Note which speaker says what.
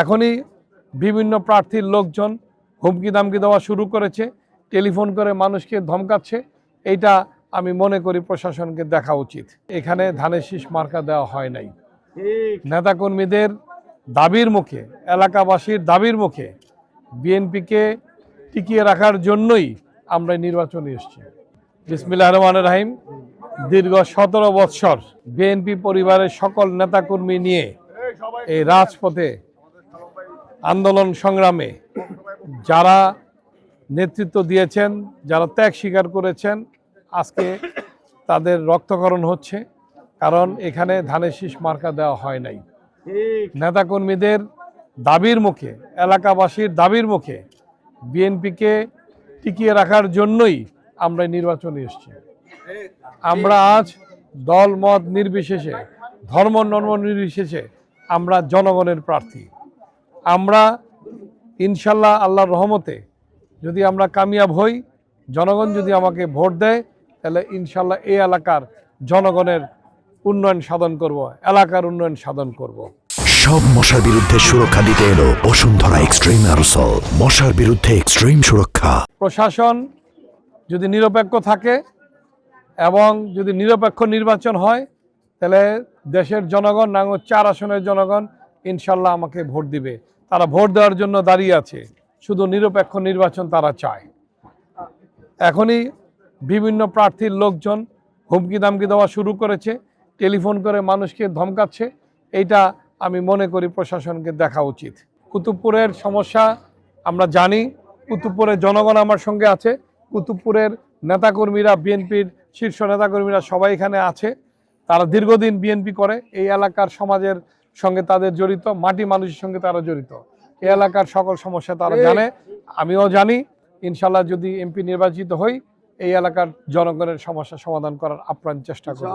Speaker 1: এখনই বিভিন্ন প্রার্থীর লোকজন হুমকি দামকি দেওয়া শুরু করেছে। টেলিফোন করে মানুষকে ধমকাচ্ছে। এইটা আমি মনে করি প্রশাসনকে দেখা উচিত। এখানে ধানের শীষ মার্কা দেওয়া হয় নাই। নেতাকর্মীদের দাবির মুখে এলাকাবাসীর দাবির মুখে বিএনপিকে টিকিয়ে রাখার জন্যই আমরা নির্বাচনে এসেছি। বিসমিল্লাহ রহমান রাহিম। দীর্ঘ সতেরো বৎসর বিএনপি পরিবারের সকল নেতাকর্মী নিয়ে এই রাজপথে আন্দোলন সংগ্রামে যারা নেতৃত্ব দিয়েছেন যারা ত্যাগ স্বীকার করেছেন আজকে তাদের রক্তকরণ হচ্ছে কারণ এখানে ধানের শীষ মার্কা দেওয়া হয় নাই। নেতাকর্মীদের দাবির মুখে এলাকাবাসীর দাবির মুখে বিএনপিকে টিকিয়ে রাখার জন্যই আমরা নির্বাচনে এসেছি। আমরা আজ দল মত নির্বিশেষে ধর্ম নর্ম নির্বিশেষে আমরা জনগণের প্রার্থী। আমরা ইনশাল্লাহ আল্লাহর রহমতে যদি আমরা কামিয়াব হই জনগণ যদি আমাকে ভোট দেয় তাহলে ইনশাল্লাহ এই এলাকার জনগণের উন্নয়ন সাধন করব এলাকার উন্নয়ন সাধন করব।
Speaker 2: সব মশার বিরুদ্ধে সুরক্ষা দিতে এলো বসুন্ধরা এক্সট্রিম অ্যারোসল মশার বিরুদ্ধে এক্সট্রিম সুরক্ষা।
Speaker 1: প্রশাসন যদি নিরপেক্ষ থাকে এবং যদি নিরপেক্ষ নির্বাচন হয় তাহলে দেশের জনগণ নাঙ্গ চার আসনের জনগণ ইনশাল্লাহ আমাকে ভোট দিবে। তারা ভোট দেওয়ার জন্য দাঁড়িয়ে আছে। শুধু নিরপেক্ষ নির্বাচন তারা চায়। এখনই বিভিন্ন প্রার্থীর লোকজন হুমকি দামকি দেওয়া শুরু করেছে। টেলিফোন করে মানুষকে ধমকাচ্ছে। এইটা আমি মনে করি প্রশাসনকে দেখা উচিত। কুতুবপুরের সমস্যা আমরা জানি। কুতুবপুরের জনগণ আমার সঙ্গে আছে। কুতুবপুরের নেতাকর্মীরা, বিএনপির শীর্ষ নেতাকর্মীরা সবাই এখানে আছে। তারা দীর্ঘদিন বিএনপি করে। এই এলাকার সমাজের সঙ্গে তাদের জড়িত মাটি মানুষের সঙ্গে তারা জড়িত। এই এলাকার সকল সমস্যা তারা জানে আমিও জানি ইনশাল্লাহ যদি এমপি নির্বাচিত হই এই এলাকার জনগণের সমস্যা সমাধান করার আপ্রাণ চেষ্টা করব।